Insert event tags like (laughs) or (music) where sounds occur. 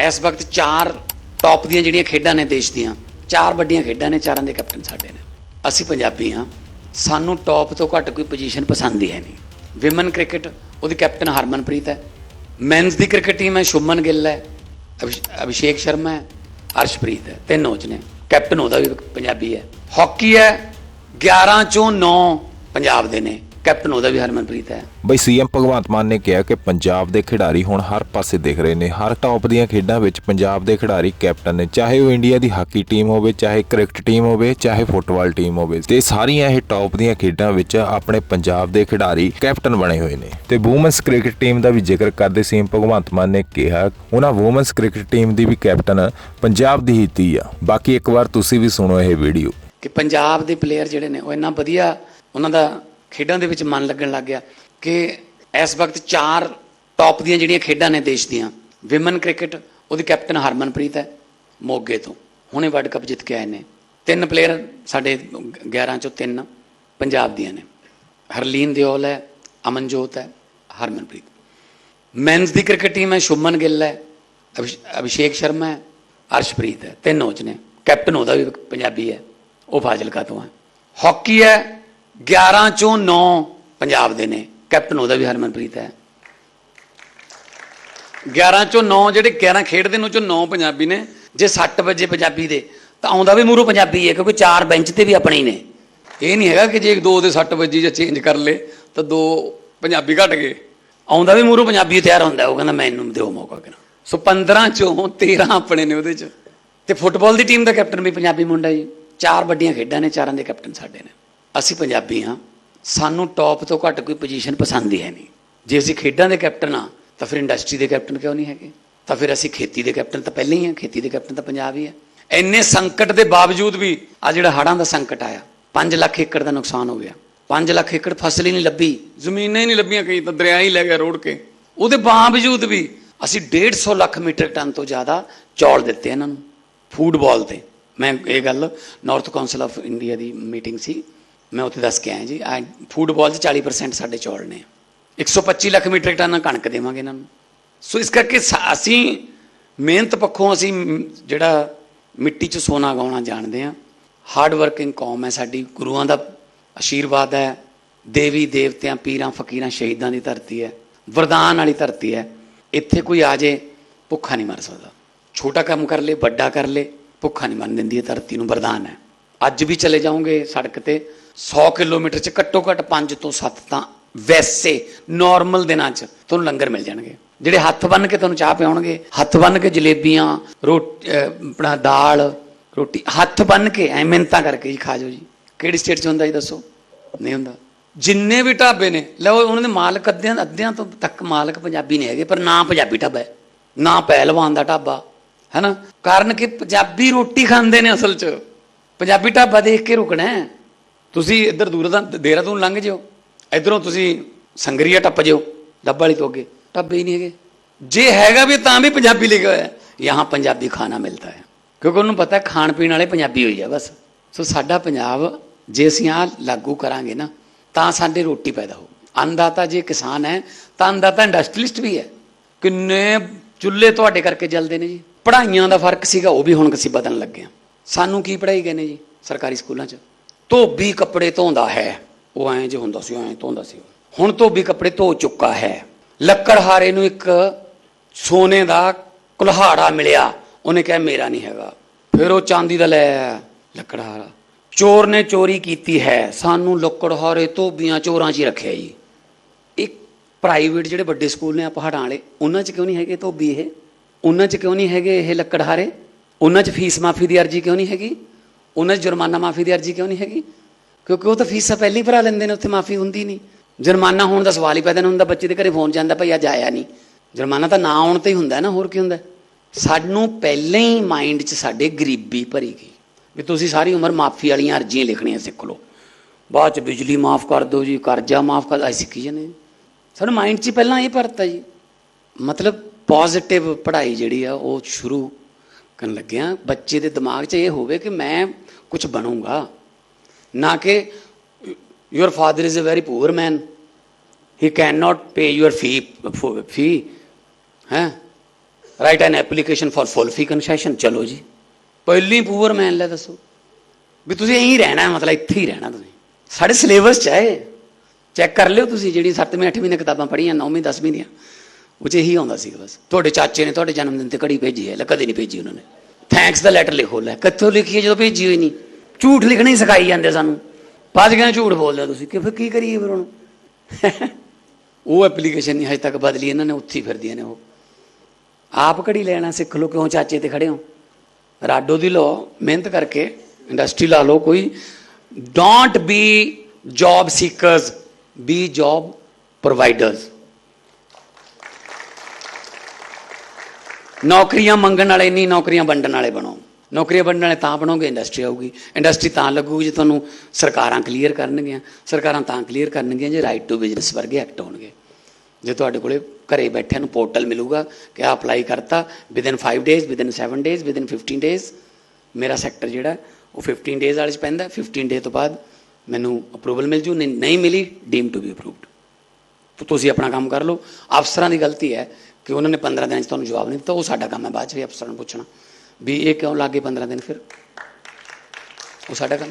ਇਸ ਵਕਤ ਚਾਰ ਟੌਪ ਦੀਆਂ ਜਿਹੜੀਆਂ ਖੇਡਾਂ ਨੇ ਦੇਸ਼ ਦੀਆਂ, ਚਾਰ ਵੱਡੀਆਂ ਖੇਡਾਂ ਨੇ, ਚਾਰਾਂ ਦੇ ਕੈਪਟਨ ਸਾਡੇ ਨੇ। ਅਸੀਂ ਪੰਜਾਬੀ ਹਾਂ, ਸਾਨੂੰ ਟੌਪ ਤੋਂ ਘੱਟ ਕੋਈ ਪੋਜੀਸ਼ਨ ਪਸੰਦ ਹੀ ਹੈ ਨਹੀਂ। ਵਿਮਨ ਕ੍ਰਿਕਟ ਉਹਦੀ ਕੈਪਟਨ ਹਰਮਨਪ੍ਰੀਤ ਹੈ। ਮੈਨਸ ਦੀ ਕ੍ਰਿਕਟ ਟੀਮ ਹੈ ਸ਼ੁਮਨ ਗਿੱਲ ਹੈ, ਅਭਿਸ਼- ਅਭਿਸ਼ੇਕ ਸ਼ਰਮਾ ਹੈ, ਅਰਸ਼ਪ੍ਰੀਤ ਹੈ, ਤਿੰਨ 'ਚ ਨੇ। ਕੈਪਟਨ ਉਹਦਾ ਵੀ ਪੰਜਾਬੀ ਹੈ। ਹਾਕੀ ਹੈ 11 ਚੋਂ 9 ਪੰਜਾਬ ਦੇ ਨੇ। ਕੈਪਟਨ ਉਹਦਾ ਵੀ ਹਰਮਨਪ੍ਰੀਤ ਹੈ। ਬਈ ਸੀਐਮ ਭਗਵੰਤ ਮਾਨ ਨੇ ਕਿਹਾ ਕਿ ਪੰਜਾਬ ਦੇ ਖਿਡਾਰੀ ਹੁਣ ਹਰ ਪਾਸੇ ਦਿਖ ਰਹੇ ਨੇ। ਹਰ ਟੌਪ ਦੀਆਂ ਖੇਡਾਂ ਵਿੱਚ ਪੰਜਾਬ ਦੇ ਖਿਡਾਰੀ ਕੈਪਟਨ ਨੇ। ਚਾਹੇ ਉਹ ਇੰਡੀਆ ਦੀ ਹਾਕੀ ਟੀਮ ਹੋਵੇ ਚਾਹੇ ਕ੍ਰਿਕਟ ਟੀਮ ਹੋਵੇ ਚਾਹੇ ਫੁੱਟਬਾਲ ਟੀਮ ਹੋਵੇ। ਤੇ ਸਾਰੀਆਂ ਇਹ ਟੌਪ ਦੀਆਂ ਖੇਡਾਂ ਵਿੱਚ ਆਪਣੇ ਪੰਜਾਬ ਦੇ ਖਿਡਾਰੀ ਕੈਪਟਨ ਬਣੇ ਹੋਏ ਨੇ। ਤੇ ਵੂਮਨਸ ਕ੍ਰਿਕਟ ਟੀਮ ਦਾ ਵੀ ਜ਼ਿਕਰ ਕਰਦੇ ਸੀਐਮ ਭਗਵੰਤ ਮਾਨ ਨੇ ਕਿਹਾ ਉਹਨਾਂ ਵੂਮਨਸ ਕ੍ਰਿਕਟ ਟੀਮ ਦੀ ਵੀ ਕੈਪਟਨ ਪੰਜਾਬ ਦੀ ਹੀ ਧੀ ਆ। ਬਾਕੀ ਇੱਕ ਵਾਰ ਤੁਸੀਂ ਵੀ ਸੁਣੋ ਇਹ ਵੀਡੀਓ। ਕਿ ਪੰਜਾਬ ਦੇ ਪਲੇਅਰ ਜਿਹੜੇ ਨੇ ਉਹ ਇੰਨਾ ਵਧੀਆ ਉਹਨਾਂ ਦਾ ਖੇਡਾਂ ਦੇ ਵਿੱਚ ਮਨ ਲੱਗਣ ਲੱਗ ਗਿਆ ਕਿ ਇਸ ਵਕਤ ਚਾਰ ਟੌਪ ਦੀਆਂ ਜਿਹੜੀਆਂ ਖੇਡਾਂ ਨੇ ਦੇਸ਼ ਦੀਆਂ ਵਿਮਨ ਕ੍ਰਿਕਟ ਉਹਦੀ ਕੈਪਟਨ ਹਰਮਨਪ੍ਰੀਤ ਹੈ, ਮੋਗੇ ਤੋਂ। ਹੁਣੇ ਵਰਲਡ ਕੱਪ ਜਿੱਤ ਕੇ ਆਏ ਨੇ। ਤਿੰਨ ਪਲੇਅਰ ਸਾਡੇ 11 ਚੋਂ ਤਿੰਨ ਪੰਜਾਬ ਦੀਆਂ ਨੇ। ਹਰਲੀਨ ਦਿਓਲ ਹੈ, ਅਮਨਜੋਤ ਹੈ, ਹਰਮਨਪ੍ਰੀਤ। ਮੈਨਸ ਦੀ ਕ੍ਰਿਕਟ ਟੀਮ ਹੈ, ਸ਼ੁਭਮਨ ਗਿੱਲ ਹੈ, ਅਭਿਸ਼- ਅਭਿਸ਼ੇਕ ਸ਼ਰਮਾ ਹੈ, ਅਰਸ਼ਪ੍ਰੀਤ ਹੈ। ਤਿੰਨ ਚ ਨੇ। ਕੈਪਟਨ ਉਹਦਾ ਵੀ ਪੰਜਾਬੀ ਹੈ, ਉਹ ਫਾਜ਼ਿਲਕਾ ਤੋਂ ਹੈ। ਹਾਕੀ ਹੈ 11 ਚੋਂ 9 ਪੰਜਾਬ ਦੇ ਨੇ। ਕੈਪਟਨ ਉਹਦਾ ਵੀ ਹਰਮਨਪ੍ਰੀਤ ਹੈ। 11 ਚੋਂ 9 ਜਿਹੜੇ 11 ਖੇਡਦੇ ਨੇ, ਉਹ ਚੋਂ 9 ਪੰਜਾਬੀ ਨੇ। ਜੇ 60 ਵਜੇ ਪੰਜਾਬੀ ਦੇ, ਤਾਂ ਆਉਂਦਾ ਵੀ ਮੂਰੋਂ ਪੰਜਾਬੀ ਹੈ, ਕਿਉਂਕਿ ਚਾਰ ਬੈਂਚ ਤੇ ਵੀ ਆਪਣੇ ਹੀ ਨੇ। ਇਹ ਨਹੀਂ ਹੈਗਾ ਕਿ ਜੇ ਦੋ ਦੇ 60 ਵਜੇ ਜਾਂ ਚੇਂਜ ਕਰ ਲੇ, ਤਾਂ ਦੋ ਪੰਜਾਬੀ ਘਟ ਗਏ। ਆਉਂਦਾ ਵੀ ਮੂਰੋਂ ਪੰਜਾਬੀ ਤਿਆਰ ਹੁੰਦਾ, ਉਹ ਕਹਿੰਦਾ ਮੈਨੂੰ ਦਿਓ ਮੌਕਾ ਕਿਨਾ ਸੋ 15 ਚੋਂ 13 ਆਪਣੇ ਨੇ ਉਹਦੇ ਚ। ਤੇ ਫੁੱਟਬਾਲ ਦੀ ਟੀਮ ਦਾ ਕੈਪਟਨ ਵੀ ਪੰਜਾਬੀ ਮੁੰਡਾ ਜੀ। ਚਾਰ ਵੱਡੀਆਂ ਖੇਡਾਂ ਨੇ, ਚਾਰਾਂ ਦੇ ਕੈਪਟਨ ਸਾਡੇ ਨੇ। ਅਸੀਂ ਪੰਜਾਬੀ ਹਾਂ, ਸਾਨੂੰ ਟੌਪ ਤੋਂ ਘੱਟ ਕੋਈ ਪੋਜੀਸ਼ਨ ਪਸੰਦ ਹੀ ਹੈ ਨਹੀਂ। ਜੇ ਅਸੀਂ ਖੇਡਾਂ ਦੇ ਕੈਪਟਨ ਆ ਤਾਂ ਫਿਰ ਇੰਡਸਟਰੀ ਦੇ ਕੈਪਟਨ ਕਿਉਂ ਨਹੀਂ ਹੈਗੇ? ਤਾਂ ਫਿਰ ਅਸੀਂ ਖੇਤੀ ਦੇ ਕੈਪਟਨ ਤਾਂ ਪਹਿਲਾਂ ਹੀ ਆ ਖੇਤੀ ਦੇ ਕੈਪਟਨ ਤਾਂ ਪੰਜਾਬ ਹੀ ਆ ਇੰਨੇ ਸੰਕਟ ਦੇ ਬਾਵਜੂਦ ਵੀ ਆ ਜਿਹੜਾ ਹੜ੍ਹਾਂ ਦਾ ਸੰਕਟ ਆਇਆ 5 ਲੱਖ ਏਕੜ ਦਾ ਨੁਕਸਾਨ ਹੋ ਗਿਆ। 5 ਲੱਖ ਏਕੜ ਫਸਲ ਹੀ ਨਹੀਂ ਲੱਭੀ। ਜ਼ਮੀਨਾਂ ਹੀ ਨਹੀਂ ਲੱਭੀਆਂ ਕਈ ਤਾਂ ਦਰਿਆ ਹੀ ਲੈ ਗਿਆ ਰੋੜ ਕੇ। ਉਹਦੇ ਬਾਵਜੂਦ ਵੀ ਅਸੀਂ 150 ਲੱਖ ਮੀਟਰ ਟਨ ਤੋਂ ਜ਼ਿਆਦਾ ਚੌਲ ਦਿੱਤੇ ਇਹਨਾਂ ਨੂੰ ਫੂਡਬਾਲ ਤੇ। ਮੈਂ ਇਹ ਗੱਲ ਨਾਰਥ ਕਾਉਂਸਲ ਆਫ ਇੰਡੀਆ ਦੀ ਮੀਟਿੰਗ ਸੀ। ਮੈਂ ਉੱਥੇ ਦੱਸ ਕੇ ਆਇਆ ਜੀ ਆ ਫੂਡਬਾਲ 'ਚ 40% ਸਾਡੇ ਚੌਲ ਨੇ। 125 ਲੱਖ ਮੀਟਰ ਟਨ ਕਣਕ ਦੇਵਾਂਗੇ ਇਹਨਾਂ ਨੂੰ। ਸੋ ਇਸ ਕਰਕੇ ਸਾ- ਅਸੀਂ ਮਿਹਨਤ ਪੱਖੋਂ ਅਸੀਂ ਜਿਹੜਾ ਮਿੱਟੀ 'ਚ ਸੋਨਾ ਗਾਉਣਾ ਜਾਣਦੇ ਆ ਹਾਰਡ ਵਰਕਿੰਗ ਕੌਮ ਹੈ ਸਾਡੀ, ਗੁਰੂਆਂ ਦਾ ਆਸ਼ੀਰਵਾਦ ਹੈ। ਦੇਵੀ ਦੇਵਤਿਆਂ, ਪੀਰਾਂ ਫਕੀਰਾਂ, ਸ਼ਹੀਦਾਂ ਦੀ ਧਰਤੀ ਹੈ। ਵਰਦਾਨ ਵਾਲੀ ਧਰਤੀ ਹੈ। ਇੱਥੇ ਕੋਈ ਆ ਜੇ, ਭੁੱਖਾ ਨਹੀਂ ਮਰ ਸਕਦਾ। ਛੋਟਾ ਕੰਮ ਕਰ ਲੇ, ਵੱਡਾ ਕਰ ਲੇ, ਭੁੱਖਾ ਨਹੀਂ ਮਰਨ ਦਿੰਦੀ ਇਹ ਧਰਤੀ ਨੂੰ, ਵਰਦਾਨ ਹੈ। ਅੱਜ ਵੀ ਚਲੇ ਜਾਓਗੇ ਸੜਕ ਤੇ। 100 ਕਿਲੋਮੀਟਰ ਚ ਘੱਟੋ ਘੱਟ 5 ਤੋਂ 7 ਤਾਂ ਵੈਸੇ ਨਾਰਮਲ ਦਿਨਾਂ ਚ ਤੁਹਾਨੂੰ ਲੰਗਰ ਮਿਲ ਜਾਣਗੇ। ਜਿਹੜੇ ਹੱਥ ਬੰਨ ਕੇ ਤੁਹਾਨੂੰ ਚਾਹ ਪਿਆਉਣਗੇ, ਹੱਥ ਬੰਨ ਕੇ ਜਲੇਬੀਆਂ, ਰੋਟੀ ਆਪਣਾ ਦਾਲ, ਰੋਟੀ, ਹੱਥ ਬੰਨ ਕੇ ਐ ਮਿਹਨਤਾਂ ਕਰਕੇ ਜੀ ਖਾ ਜਾਓ ਜੀ। ਕਿਹੜੀ ਸਟੇਟ ਚ ਹੁੰਦਾ ਜੀ ਦੱਸੋ? ਨਹੀਂ ਹੁੰਦਾ। ਜਿੰਨੇ ਵੀ ਢਾਬੇ ਨੇ ਲਓ ਉਹਨਾਂ ਦੇ ਮਾਲਕ ਅੱਧਿਆਂ ਅੱਧਿਆਂ ਤੋਂ ਤੱਕ ਮਾਲਕ ਪੰਜਾਬੀ ਨਹੀਂ ਹੈਗੇ, ਪਰ ਨਾ ਪੰਜਾਬੀ ਢਾਬਾ ਹੈ, ਨਾ ਪਹਿਲਵਾਨ ਦਾ ਢਾਬਾ, ਹੈਨਾ? ਕਾਰਨ ਕਿ ਪੰਜਾਬੀ ਰੋਟੀ ਖਾਂਦੇ ਨੇ ਅਸਲ 'ਚ। ਪੰਜਾਬੀ ਢਾਬਾ ਦੇਖ ਕੇ ਰੁਕਣਾ। ਤੁਸੀਂ ਇੱਧਰ ਦੂਰ ਦਾ ਦੇਹਰਾਦੂਨ ਲੰਘ ਜਿਓ ਇਧਰੋਂ ਤੁਸੀਂ ਸੰਗਰੀਆ ਟੱਪ ਜਿਓ ਡੱਬਾ ਵਾਲੀ ਤੋਂ ਅੱਗੇ। ਢਾਬੇ ਹੀ ਨਹੀਂ ਹੈਗੇ। ਜੇ ਹੈਗਾ ਵੀ ਤਾਂ ਵੀ ਪੰਜਾਬੀ ਲਿਖਿਆ ਹੋਇਆ ਹੈ। ਯਹਾਂ ਪੰਜਾਬੀ ਖਾਣਾ ਮਿਲਦਾ ਹੈ। ਕਿਉਂਕਿ ਉਹਨੂੰ ਪਤਾ ਖਾਣ ਪੀਣ ਵਾਲੇ ਪੰਜਾਬੀ ਹੋਈ ਆ ਬਸ। ਸੋ ਸਾਡਾ ਪੰਜਾਬ ਜੇ ਅਸੀਂ ਆ ਲਾਗੂ ਕਰਾਂਗੇ ਨਾ ਤਾਂ ਸਾਡੇ ਰੋਟੀ ਪੈਦਾ ਹੋ ਅੰਨਦਾਤਾ ਜੇ ਕਿਸਾਨ ਹੈ ਤਾਂ ਅੰਨਦਾਤਾ ਇੰਡਸਟਰੀਲਿਸਟ ਵੀ ਹੈ। ਕਿੰਨੇ ਚੁੱਲ੍ਹੇ ਤੁਹਾਡੇ ਕਰਕੇ ਜਲਦੇ ਨੇ ਜੀ। ਪੜ੍ਹਾਈਆਂ ਦਾ ਫ਼ਰਕ ਸੀਗਾ ਉਹ ਵੀ ਹੁਣ ਅਸੀਂ ਬਦਲਣ ਲੱਗੇ ਹਾਂ। ਸਾਨੂੰ ਕੀ ਪੜ੍ਹਾਈ ਗਏ ਨੇ ਜੀ ਸਰਕਾਰੀ ਸਕੂਲਾਂ 'ਚ? ਧੋਬੀ ਕੱਪੜੇ ਧੋਂਦਾ ਹੈ। ਉਹ ਐਂ ਜੇ ਹੁੰਦਾ ਸੀ ਐਂ ਧੋਂਦਾ ਸੀ। ਹੁਣ ਧੋਬੀ ਕੱਪੜੇ ਧੋ ਚੁੱਕਾ ਹੈ। ਲੱਕੜਹਾਰੇ ਨੂੰ ਇੱਕ ਸੋਨੇ ਦਾ ਕੁਲਹਾੜਾ ਮਿਲਿਆ। ਉਹਨੇ ਕਿਹਾ, ਮੇਰਾ ਨਹੀਂ ਹੈਗਾ। ਫਿਰ ਉਹ ਚਾਂਦੀ ਦਾ ਲੈ ਆਇਆ ਲੱਕੜਹਾਰਾ ਚੋਰ ਨੇ ਚੋਰੀ ਕੀਤੀ ਹੈ। ਸਾਨੂੰ ਲੱਕੜਹਾਰੇ ਧੋਬੀਆਂ ਚੋਰਾਂ 'ਚ ਹੀ ਰੱਖਿਆ ਜੀ। ਇੱਕ ਪ੍ਰਾਈਵੇਟ ਜਿਹੜੇ ਵੱਡੇ ਸਕੂਲ ਨੇ ਆ ਪਹਾੜਾਂ ਵਾਲੇ, ਉਹਨਾਂ 'ਚ ਕਿਉਂ ਨਹੀਂ ਹੈਗੇ ਧੋਬੀ ਇਹ? ਉਹਨਾਂ 'ਚ ਕਿਉਂ ਨਹੀਂ ਹੈਗੇ ਇਹ ਲੱਕੜਹਾਰੇ ਉਹਨਾਂ 'ਚ ਫੀਸ ਮਾਫੀ ਦੀ ਅਰਜੀ ਕਿਉਂ ਨਹੀਂ ਹੈਗੀ? ਉਹਨਾਂ 'ਚ ਜੁਰਮਾਨਾ ਮਾਫੀ ਦੀ ਅਰਜੀ ਕਿਉਂ ਨਹੀਂ ਹੈਗੀ? ਕਿਉਂਕਿ ਉਹ ਤਾਂ ਫੀਸਾਂ ਪਹਿਲਾਂ ਹੀ ਭਰਾ ਲੈਂਦੇ ਨੇ, ਉੱਥੇ ਮਾਫੀ ਹੁੰਦੀ ਨਹੀਂ। ਜੁਰਮਾਨਾ ਹੋਣ ਦਾ ਸਵਾਲ ਹੀ ਪੈਦਾ ਨਹੀਂ ਹੁੰਦਾ, ਬੱਚੇ ਦੇ ਘਰੇ ਫੋਨ ਜਾਂਦਾ, ਭਈ ਅੱਜ ਆਇਆ ਨਹੀਂ। ਜੁਰਮਾਨਾ ਤਾਂ ਨਾ ਆਉਣ ਤੇ ਹੀ ਹੁੰਦਾ ਨਾ, ਹੋਰ ਕੀ ਹੁੰਦਾ? ਸਾਨੂੰ ਪਹਿਲਾਂ ਹੀ ਮਾਈਂਡ 'ਚ ਸਾਡੇ ਗਰੀਬੀ ਭਰੀ ਗਈ ਵੀ ਤੁਸੀਂ ਸਾਰੀ ਉਮਰ ਮਾਫੀ ਵਾਲੀਆਂ ਅਰਜ਼ੀਆਂ ਲਿਖਣੀਆਂ ਸਿੱਖ ਲਓ। ਬਾਅਦ 'ਚ ਬਿਜਲੀ ਮਾਫ ਕਰ ਦਿਓ ਜੀ, ਕਰਜ਼ਾ ਮਾਫ ਕਰ ਅਸੀਂ ਸਿੱਖੀ ਜਾਂਦੇ ਸਾਨੂੰ ਮਾਈਂਡ 'ਚ ਪਹਿਲਾਂ ਇਹ ਭਰਤਾ ਜੀ। ਮਤਲਬ ਪੋਜ਼ਿਟਿਵ ਪੜ੍ਹਾਈ ਜਿਹੜੀ ਆ, ਉਹ ਸ਼ੁਰੂ ਕਰਨ ਲੱਗਿਆ, ਬੱਚੇ ਦੇ ਦਿਮਾਗ 'ਚ ਇਹ ਹੋਵੇ ਕਿ ਮੈਂ ਕੁਝ ਬਣੂੰਗਾ। ਨਾ ਕਿ your father is is very poor man he can cannot pay your fee fee ਹੈ right an application for full fee concession ਚਲੋ ਜੀ ਪਹਿਲੀ ਪੂਅਰ ਮੈਨ ਲੈ ਦੱਸੋ ਵੀ ਤੁਸੀਂ ਇਹੀ ਰਹਿਣਾ ਮਤਲਬ ਇੱਥੇ ਹੀ ਰਹਿਣਾ ਤੁਸੀਂ ਸਾਡੇ ਸਿਲੇਬਸ ਚ ਹੈ ਚੈੱਕ ਕਰ ਲਿਓ ਤੁਸੀਂ ਜਿਹੜੀ 7ਵੀਂ 8ਵੀਂ ਦੀਆਂ ਕਿਤਾਬਾਂ ਪੜ੍ਹੀਆਂ 9ਵੀਂ 10ਵੀਂ ਦੀਆਂ ਉਹ 'ਚ ਇਹੀ ਆਉਂਦਾ ਸੀ ਬਸ। ਤੁਹਾਡੇ ਚਾਚੇ ਨੇ ਤੁਹਾਡੇ ਜਨਮ ਦਿਨ ਤੇ ਘੜੀ ਭੇਜੀ ਹੈ, ਲੈ ਕਦੇ ਨਹੀਂ ਭੇਜੀ ਉਹਨਾਂ ਨੇ। ਥੈਂਕਸ ਦਾ ਲੈਟਰ ਲਿਖੋ ਲੈ। ਕਿੱਥੋਂ ਲਿਖੀ ਹੈ, ਜਦੋਂ ਭੇਜੀ ਹੋਈ ਨਹੀਂ। ਝੂਠ ਲਿਖਣਾ ਹੀ ਸਿਖਾਈ ਜਾਂਦੇ ਸਾਨੂੰ। ਬਾਅਦ ਕਹਿੰਦੇ ਝੂਠ ਬੋਲਦੇ ਹੋ ਤੁਸੀਂ। ਕਿ ਫਿਰ ਕੀ ਕਰੀਏ ਫਿਰ ਹੁਣ? (laughs) ਉਹ ਐਪਲੀਕੇਸ਼ਨ ਨਹੀਂ ਹਜੇ ਤੱਕ ਬਦਲੀ, ਇਹਨਾਂ ਨੇ ਉੱਥੇ ਹੀ ਫਿਰਦੀਆਂ ਨੇ ਉਹ। ਆਪ ਘੜੀ ਲੈਣਾ ਸਿੱਖ ਲਓ, ਕਿਉਂ ਚਾਚੇ ਤੇ ਖੜੇ ਹੋ? ਰਾਡੋ ਦੀ ਲੋ ਮਿਹਨਤ ਕਰਕੇ। ਇੰਡਸਟਰੀ ਲਾ ਲਓ ਕੋਈ। Don't be job seekers be job providers ਨੌਕਰੀਆਂ ਮੰਗਣ ਵਾਲੇ ਨਹੀਂ, ਨੌਕਰੀਆਂ ਵੰਡਣ ਵਾਲੇ ਬਣੋ। ਨੌਕਰੀਆਂ ਵੰਡਣ ਵਾਲੇ ਤਾਂ ਬਣੋਗੇ ਇੰਡਸਟਰੀ ਆਊਗੀ। ਇੰਡਸਟਰੀ ਤਾਂ ਲੱਗੂਗੀ ਜੇ ਤੁਹਾਨੂੰ ਸਰਕਾਰਾਂ ਕਲੀਅਰ ਕਰਨਗੀਆਂ। ਸਰਕਾਰਾਂ ਤਾਂ ਕਲੀਅਰ ਕਰਨਗੀਆਂ ਜੇ ਰਾਈਟ ਟੂ ਬਿਜ਼ਨਸ ਵਰਗੇ ਐਕਟ ਹੋਣਗੇ। ਜੇ ਤੁਹਾਡੇ ਕੋਲੇ ਘਰੇ ਬੈਠਿਆਂ ਨੂੰ ਪੋਰਟਲ ਮਿਲੂਗਾ ਕਿ ਆ ਅਪਲਾਈ ਕਰਤਾ within 5 days within 7 days within 15 days ਮੇਰਾ ਸੈਕਟਰ ਜਿਹੜਾ, ਉਹ 15 ਡੇਜ਼ ਵਾਲੇ ਚ ਪੈਂਦਾ। 15 ਡੇ ਤੋਂ ਬਾਅਦ ਮੈਨੂੰ ਅਪਰੂਵਲ ਮਿਲ ਜੂ, ਨਹੀਂ ਨਹੀਂ ਮਿਲੀ ਡੀਮ ਟੂ ਬੀ ਅਪਰੂਵਡ ਤੁਸੀਂ ਆਪਣਾ ਕੰਮ ਕਰ ਲਓ। ਅਫਸਰਾਂ ਦੀ ਗਲਤੀ ਹੈ ਕਿ ਉਹਨਾਂ ਨੇ 15 ਦਿਨਾਂ 'ਚ ਤੁਹਾਨੂੰ ਜਵਾਬ ਨਹੀਂ ਦਿੱਤਾ, ਉਹ ਸਾਡਾ ਕੰਮ ਹੈ, ਬਾਅਦ 'ਚ ਵੀ ਅਫਸਰਾਂ ਨੂੰ ਪੁੱਛਣਾ। ਵੀ ਇਹ ਕਿਉਂ ਲੱਗੇ 15 ਦਿਨ ਫਿਰ? ਉਹ ਸਾਡਾ ਕੰਮ।